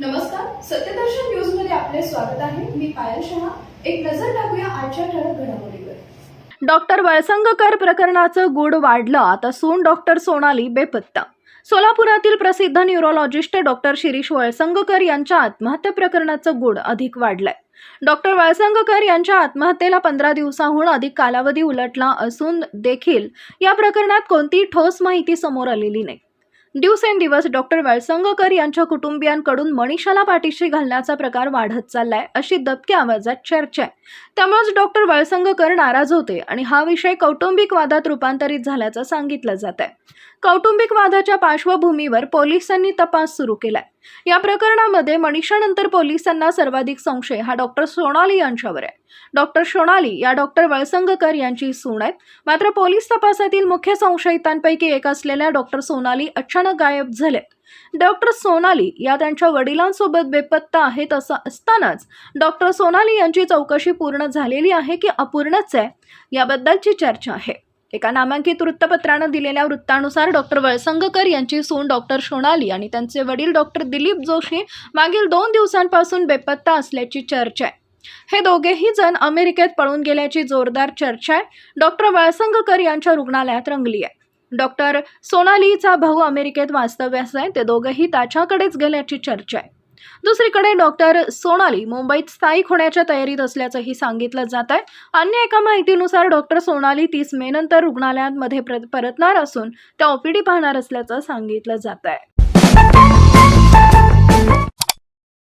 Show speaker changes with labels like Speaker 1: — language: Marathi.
Speaker 1: नमस्कार सत्यदर्शन न्यूजमध्ये आपले स्वागत आहे. मी पायल शहा. एक नजर टाकूया आजच्या ठळक घडामोडीवर.
Speaker 2: डॉक्टर वळसंगकर प्रकरणाचं गूढ वाढलं आता सून डॉक्टर सोनाली बेपत्ता. सोलापुरातील प्रसिद्ध न्यूरोलॉजिस्ट डॉक्टर शिरीष वळसंगकर यांच्या आत्महत्या प्रकरणाचं गूढ अधिक वाढलंय. डॉक्टर वळसंगकर यांच्या आत्महत्येला पंधरा दिवसाहून अधिक कालावधी उलटला असून देखील या प्रकरणात कोणतीही ठोस माहिती समोर आलेली नाही. दिवसेंदिवस डॉक्टर वळसंगकर यांच्या कुटुंबियांकडून मनीषाला पाठीशी घालण्याचा प्रकार वाढत चाललाय अशी दबक्या आवाजात चर्चा आहे. त्यामुळेच डॉक्टर वळसंगकर नाराज होते आणि हा विषय कौटुंबिक वादात रूपांतरित झाल्याचं सांगितलं जात आहे कौटुंबिक वादाच्या पार्श्वभूमीवर पोलिसांनी तपास सुरू केलाय. या प्रकरणामध्ये मनीषानंतर पोलिसांना सर्वाधिक संशय हा डॉक्टर सोनाली यांच्यावर आहे. डॉक्टर सोनाली या डॉक्टर वळसंगकर यांची सून आहेत. मात्र पोलीस तपासातील मुख्य संशयितांपैकी एक असलेल्या डॉक्टर सोनाली अचानक गायब झालेत. डॉक्टर सोनाली या त्यांच्या वडिलांसोबत बेपत्ता आहेत असं असतानाच डॉक्टर सोनाली यांची चौकशी पूर्ण झालेली आहे की अपूर्णच आहे? याबद्दलची चर्चा आहे. एका नामांकित वृत्तपत्रानं दिलेल्या वृत्तानुसार डॉक्टर वळसंगकर यांची सून डॉक्टर सोनाली आणि त्यांचे वडील डॉक्टर दिलीप जोशी मागील दोन दिवसांपासून बेपत्ता असल्याची चर्चा आहे. हे दोघेही जण अमेरिकेत पळून गेल्याची जोरदार चर्चा आहे. डॉक्टर वळसंगकर यांच्या रुग्णालयात रंगली आहे. डॉक्टर सोनालीचा भाऊ अमेरिकेत वास्तव्यास आहे. ते दोघंही त्याच्याकडेच गेल्याची चर्चा आहे. दुसरीकडे डॉक्टर सोनाली मुंबईत स्थायिक होण्याच्या तयारीत असल्याचंही सांगितलं जात आहे. अन्य एका माहितीनुसार डॉक्टर सोनाली तीस मे नंतर रुग्णालयांमध्ये परतणार असून त्या ओपीडी पाहणार असल्याचं सांगितलं जात आहे.